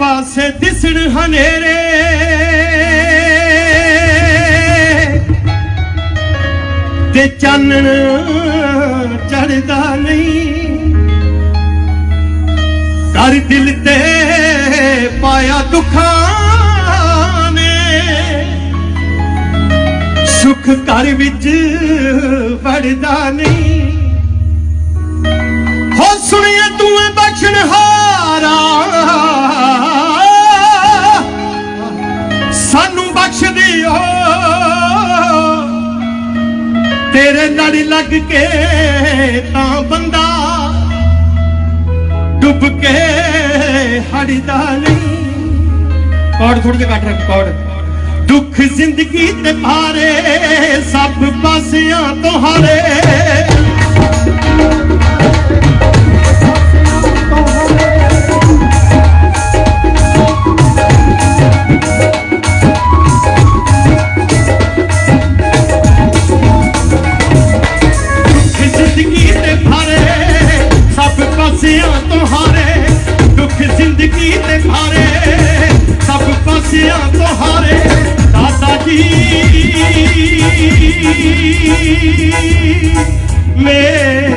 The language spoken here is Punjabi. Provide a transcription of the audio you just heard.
ਪਾਸੇ ਦਿਸਣ ਹਨੇਰੇ। ਤੇ ਚਾਨਣ ਚੜਦਾ ਨਹੀਂ ਕਰ ਦਿਲ ਤੇ ਪਾਇਆ ਦੁੱਖਾਂ ਨੇ। ਸੁਖ ਘਰ ਵਿੱਚ ਵੜਦਾ ਨਹੀਂ। ਤੇਰੇ ਲੜ ਲੱਗ ਕੇ ਤਾਂ ਬੰਦਾ ਡੁੱਬ ਕੇ ਹੜਦਾ ਨਹੀਂ। ਕੌੜ ਥੋੜੇ ਜਿਹਾ ਘੱਟ ਰੱਖ, ਕੌੜ। ਦੁੱਖ ਜ਼ਿੰਦਗੀ ਤੇ ਭਾਰੇ ਸਭ ਪਾਸਿਆਂ ਤੋਂ ਹਾਰੇ। ਪਾਸਿਆਂ ਤੋਂ ਹਾਰੇ ਦੁੱਖ ਜ਼ਿੰਦਗੀ ਤੇ ਭਾਰੇ ਸਭ ਪਾਸਿਆਂ ਤੋਂ ਹਾਰੇ ਦਾਦਾ ਜੀ। ਮੇਰੇ